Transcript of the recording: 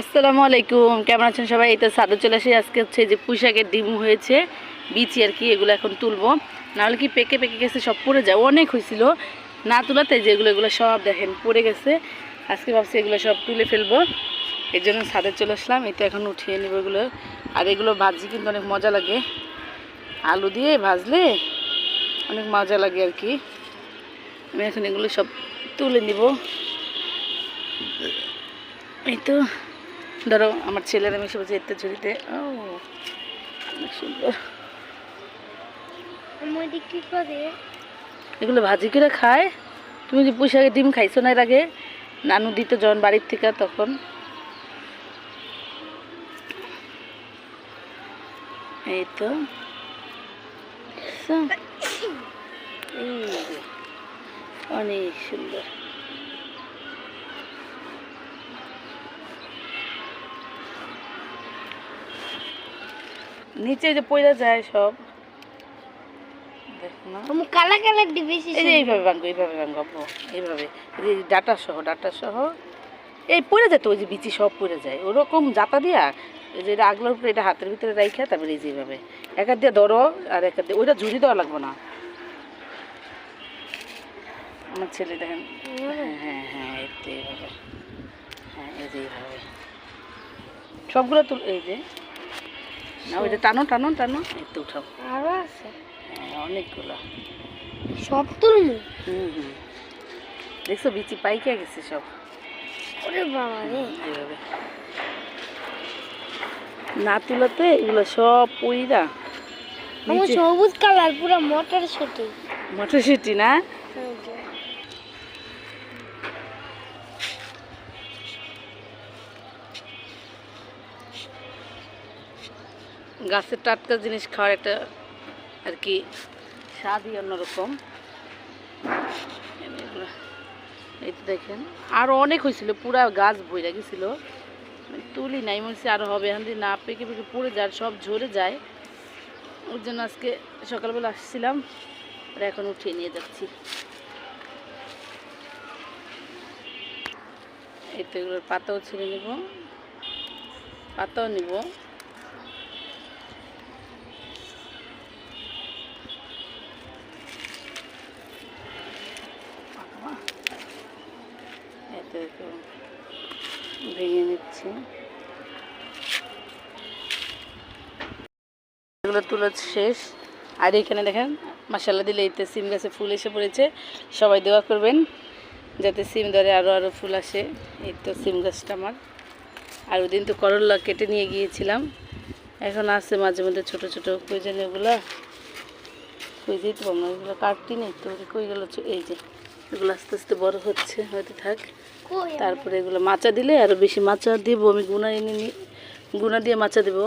আসসালামু আলাইকুম, কেমন আছেন সবাই? এই তো সাদা চলে আসে। আজকে হচ্ছে যে পুঁইশাকের ডিম হয়েছে, বিচি আর কি, এগুলো এখন তুলবো। নাহলে কি পেকে পেকে গেছে, সব পড়ে যায়। অনেক হয়েছিল। না তোলাতে যে এগুলো সব দেখেন, পড়ে গেছে। আজকে ভাবছি এগুলো সব তুলে ফেলব। এর জন্য ছাদে চলে আসলাম। এই তো এখন উঠিয়ে নেব এগুলো। আর এগুলো ভাজি কিন্তু অনেক মজা লাগে। আলু দিয়ে ভাজলে অনেক মজা লাগে আর কি। আমি এখন এগুলো সব তুলে নিব। এই তো ধরো আমার ছেলেরা আমি বলছে এতে ঝুড়িতে। ও অনেক সুন্দর। এগুলো ভাজি করে খায়। তুমি যে পুষাকে ডিম খাইছো না এর আগে নানু দিত যখন বাড়ির থেকে তখন। এই তো। অনেক সুন্দর। নিচে যে পয়লা যায় সব। কালা বেশি এই যে এইভাবে ভাঙবো এইভাবে ভাঙবো আব্বু, এইভাবে। এই যে ডাটা সহ ডাটা সহ। এই পড়ে যেত ওই যে বিচি সব পড়ে যায়। ওরকম জাতা দিয়া এই যে আগলার উপরে এটা হাতের ভিতরে রাইখা তারপরে এই যে এইভাবে। এক হাত দিয়ে ধরো আর এক হাত দিয়ে ওইটা ঝুড়ি দেওয়া লাগবে না। আমার ছেলে দেখেন। হ্যাঁ হ্যাঁ হ্যাঁ এই এইভাবে। হ্যাঁ এই যে এইভাবে। সবগুলো তুল এই যে না ওই যে টানো টানো টানো। তো উঠাও। আরও আছে। হ্যাঁ অনেকগুলো। সব তুলমু হুম হুম। দেখছ বিচি পাইকে গেছে সব। ওরে বাবা রে। এইভাবে। না তুলাতে এগুলো সব পইরা আমার সবুজ কালার পুরো মটর শুটি মটরশুটি না? গাছের টাটকা জিনিস খাওয়ার একটা আর কি স্বাদই অন্যরকম। এই তো দেখেন। আরও অনেক হয়েছিল, পুরা গাছ বইরা গেছিল। তুলি নাই, মনে আরও হবে। এখান দিয়ে না পেকে পেকে পড়ে যায়, সব ঝরে যায়। ওর জন্য আজকে সকালবেলা আসছিলাম, আর এখন উঠিয়ে নিয়ে যাচ্ছি। এই তো এগুলোর পাতাও ছিঁড়ে নেব। পাতাও নিব এই তো একটু ভেঙে নিচ্ছি। এগুলো তুলে শেষ। আর এখানে দেখেন মশালা দিলে এতে সিম গাছে ফুল এসে পড়েছে। সবাই দোয়া করবেন যাতে সিম ধরে আরও আরও ফুল আসে। এই তো সিম গাছটা আমার। আর ওদিন তো করল্লা কেটে নিয়ে গিয়েছিলাম। এখন আছে মাঝে মধ্যে ছোটো ছোটো প্রয়োজনীয়গুলো। কই যেতে পারব না। এগুলো কাটতি নেই তো কই গেল এই যে এগুলো আস্তে আস্তে বড় হচ্ছে হয়তো থাক। তারপরে এগুলো মাচা দিলে আরও বেশি মাচা দিব আমি গুনা এনে নি গুনা দিয়ে মাচা দেবো।